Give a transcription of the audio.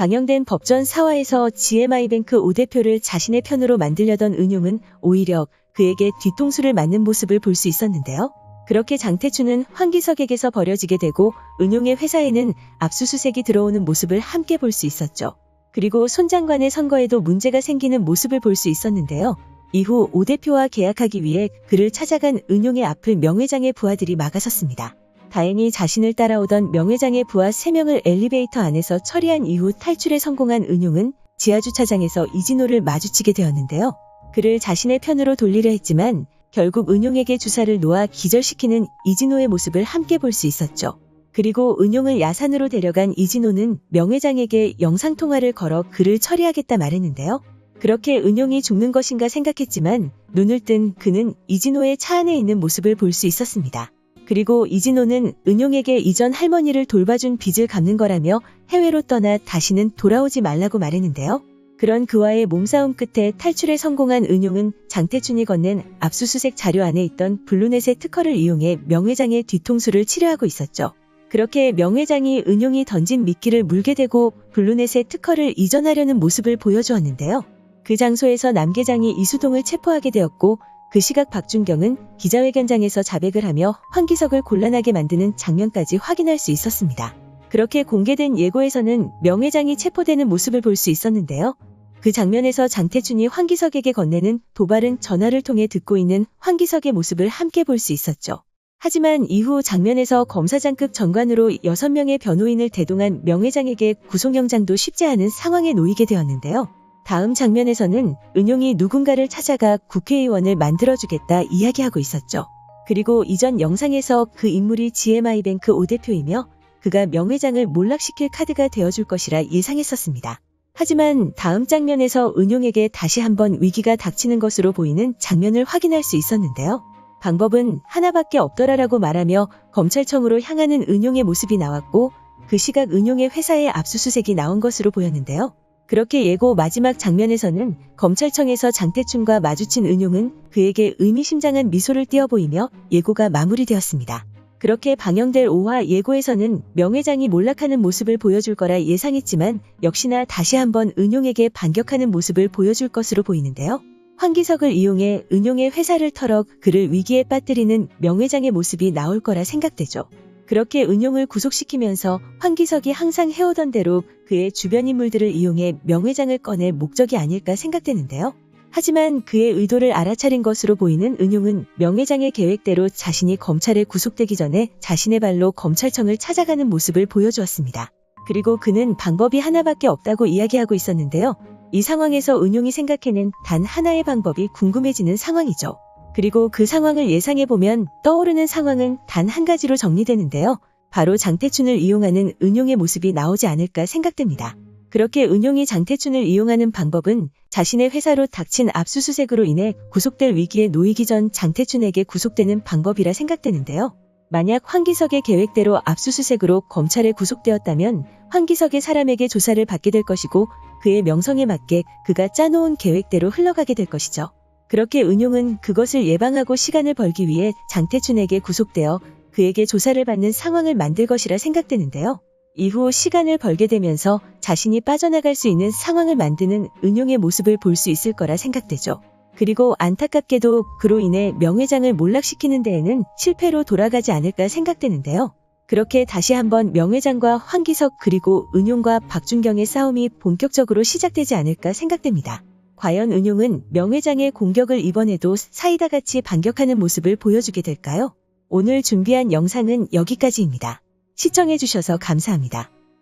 방영된 법전 사화에서 GMI뱅크 오 대표를 자신의 편으로 만들려던 은용은 오히려 그에게 뒤통수를 맞는 모습을 볼 수 있었는데요. 그렇게 장태춘은 황기석에게서 버려지게 되고 은용의 회사에는 압수수색이 들어오는 모습을 함께 볼 수 있었죠. 그리고 손 장관의 선거에도 문제가 생기는 모습을 볼 수 있었는데요. 이후 오 대표와 계약하기 위해 그를 찾아간 은용의 앞을 명회장의 부하들이 막아섰습니다. 다행히 자신을 따라오던 명회장의 부하 3명을 엘리베이터 안에서 처리한 이후 탈출에 성공한 은용은 지하주차장에서 이진호를 마주치게 되었는데요. 그를 자신의 편으로 돌리려 했지만 결국 은용에게 주사를 놓아 기절시키는 이진호의 모습을 함께 볼 수 있었죠. 그리고 은용을 야산으로 데려간 이진호는 명회장에게 영상통화를 걸어 그를 처리하겠다 말했는데요. 그렇게 은용이 죽는 것인가 생각했지만 눈을 뜬 그는 이진호의 차 안에 있는 모습을 볼 수 있었습니다. 그리고 이진호는 은용에게 이전 할머니를 돌봐준 빚을 갚는 거라며 해외로 떠나 다시는 돌아오지 말라고 말했는데요. 그런 그와의 몸싸움 끝에 탈출에 성공한 은용은 장태춘이 건넨 압수수색 자료 안에 있던 블루넷의 특허를 이용해 명회장의 뒤통수를 치료하고 있었죠. 그렇게 명회장이 은용이 던진 미끼를 물게 되고 블루넷의 특허를 이전하려는 모습을 보여주었는데요. 그 장소에서 남계장이 이수동을 체포하게 되었고 그 시각 박준경은 기자회견장에서 자백을 하며 황기석을 곤란하게 만드는 장면까지 확인할 수 있었습니다. 그렇게 공개된 예고에서는 명 회장이 체포되는 모습을 볼 수 있었는데요. 그 장면에서 장태춘이 황기석에게 건네는 도발은 전화를 통해 듣고 있는 황기석의 모습을 함께 볼 수 있었죠. 하지만 이후 장면에서 검사장급 전관으로 6명의 변호인을 대동한 명 회장에게 구속영장도 쉽지 않은 상황에 놓이게 되었는데요. 다음 장면에서는 은용이 누군가를 찾아가 국회의원을 만들어주겠다 이야기하고 있었죠. 그리고 이전 영상에서 그 인물이 GMI뱅크 오 대표이며 그가 명회장을 몰락시킬 카드가 되어줄 것이라 예상했었습니다. 하지만 다음 장면에서 은용에게 다시 한번 위기가 닥치는 것으로 보이는 장면을 확인할 수 있었는데요. 방법은 하나밖에 없더라라고 말하며 검찰청으로 향하는 은용의 모습이 나왔고 그 시각 은용의 회사에 압수수색이 나온 것으로 보였는데요. 그렇게 예고 마지막 장면에서는 검찰청에서 장태춘과 마주친 은용은 그에게 의미심장한 미소를 띄어 보이며 예고가 마무리되었습니다. 그렇게 방영될 5화 예고에서는 명회장이 몰락하는 모습을 보여줄 거라 예상했지만 역시나 다시 한번 은용에게 반격하는 모습을 보여줄 것으로 보이는데요. 황기석을 이용해 은용의 회사를 털어 그를 위기에 빠뜨리는 명회장의 모습이 나올 거라 생각되죠. 그렇게 은용을 구속시키면서 황기석이 항상 해오던 대로 그의 주변 인물들을 이용해 명회장을 꺼낼 목적이 아닐까 생각되는데요. 하지만 그의 의도를 알아차린 것으로 보이는 은용은 명회장의 계획대로 자신이 검찰에 구속되기 전에 자신의 발로 검찰청을 찾아가는 모습을 보여주었습니다. 그리고 그는 방법이 하나밖에 없다고 이야기하고 있었는데요. 이 상황에서 은용이 생각해낸 단 하나의 방법이 궁금해지는 상황이죠. 그리고 그 상황을 예상해보면 떠오르는 상황은 단 한 가지로 정리되는데요. 바로 장태춘을 이용하는 은용의 모습이 나오지 않을까 생각됩니다. 그렇게 은용이 장태춘을 이용하는 방법은 자신의 회사로 닥친 압수수색으로 인해 구속될 위기에 놓이기 전 장태춘에게 구속되는 방법이라 생각되는데요. 만약 황기석의 계획대로 압수수색으로 검찰에 구속되었다면 황기석의 사람에게 조사를 받게 될 것이고 그의 명성에 맞게 그가 짜놓은 계획대로 흘러가게 될 것이죠. 그렇게 은용은 그것을 예방하고 시간을 벌기 위해 장태춘에게 구속되어 그에게 조사를 받는 상황을 만들 것이라 생각되는데요. 이후 시간을 벌게 되면서 자신이 빠져나갈 수 있는 상황을 만드는 은용의 모습을 볼 수 있을 거라 생각되죠. 그리고 안타깝게도 그로 인해 명회장을 몰락시키는 데에는 실패로 돌아가지 않을까 생각되는데요. 그렇게 다시 한번 명회장과 황기석 그리고 은용과 박준경의 싸움이 본격적으로 시작되지 않을까 생각됩니다. 과연 은용은 명회장의 공격을 이번에도 사이다 같이 반격하는 모습을 보여주게 될까요? 오늘 준비한 영상은 여기까지입니다. 시청해주셔서 감사합니다.